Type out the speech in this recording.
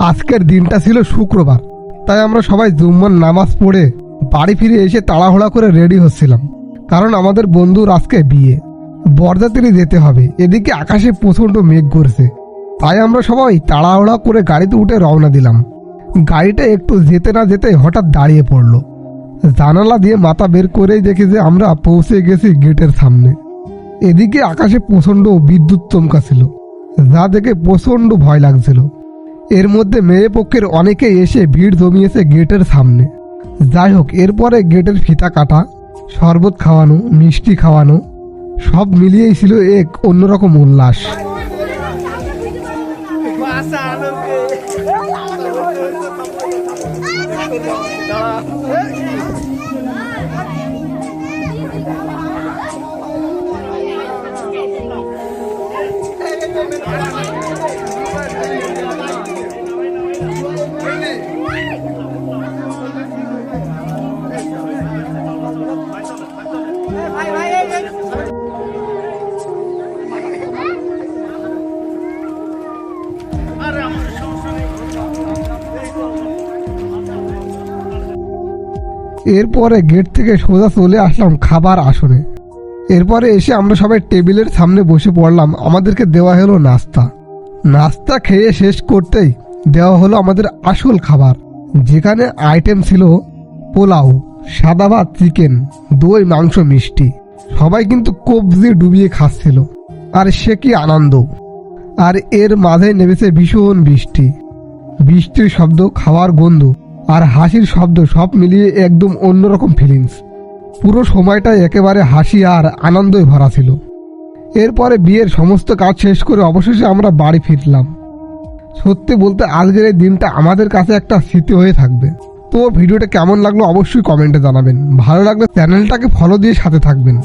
আজকের দিনটা ছিল শুক্রবার। তাই আমরা সবাই জুম্মার নামাজ পড়ে বাড়ি ফিরে এসে তাড়াহুড়া করে রেডি হচ্ছিলাম। কারণ আমাদের বন্ধুর আজকে বিয়ে। বরযাত্রী যেতে হবে। এদিকে আকাশে প্রচণ্ড মেঘ করছে। তাই আমরা সবাই তাড়াহুড়া করে গাড়িতে উঠে রওনা দিলাম। গাড়িটা একটু যেতে না যেতে হঠাৎ দাঁড়িয়ে পড়ল। জানালা দিয়ে মাথা বের করেই দেখি যে আমরা পৌঁছে গেছি গেটের সামনে। এদিকে আকাশে প্রচণ্ড বিদ্যুৎ চমকাছিল। যা দেখে প্রচণ্ড ভয় লাগছিল। এর মধ্যে মেয়ে পক্ষের অনেকে এসে ভিড় জমিয়েছে গেটের সামনে। যাই হোক, এরপরে গেটের ফিতা কাটা, শরবত খাওয়ানো, মিষ্টি খাওয়ানো, সব মিলিয়েই ছিল এক অন্যরকম উল্লাস। এরপরে গেট থেকে সোজা চলে আসলাম খাবার আসনে এরপরে এসে আমরা সবাই টেবিলের সামনে বসে পড়লাম। আমাদেরকে দেওয়া হলো নাস্তা। নাস্তা খেয়ে শেষ করতেই দেওয়া হলো আমাদের আসল খাবার, যেখানে আইটেম ছিল পোলাও, সাদা ভাত চিকেন দই, মাংস, মিষ্টি। সবাই কিন্তু কবজি ডুবিয়ে খাচ্ছিল। আর সে কি আনন্দ। আর এর মাঝে নেমেছে ভীষণ বৃষ্টি। বৃষ্টির শব্দ, খাওয়ার গন্ধ আর হাসির শব্দ সব মিলিয়ে একদম অন্যরকম ফিলিংস পুরো সময়টা একেবারে হাসি আর আনন্দই ভরা ছিল। এরপরে বিয়ের সমস্ত কাজ শেষ করে অবশেষে আমরা বাড়ি ফিরলাম। সত্যি বলতে আজকের এই দিনটা আমাদের কাছে একটা স্মৃতি হয়ে থাকবে। তো ভিডিওটা কেমন লাগল অবশ্যই কমেন্টে জানাবেন। ভালো লাগলে চ্যানেলটাকে ফলো দিয়ে সাথে থাকবেন।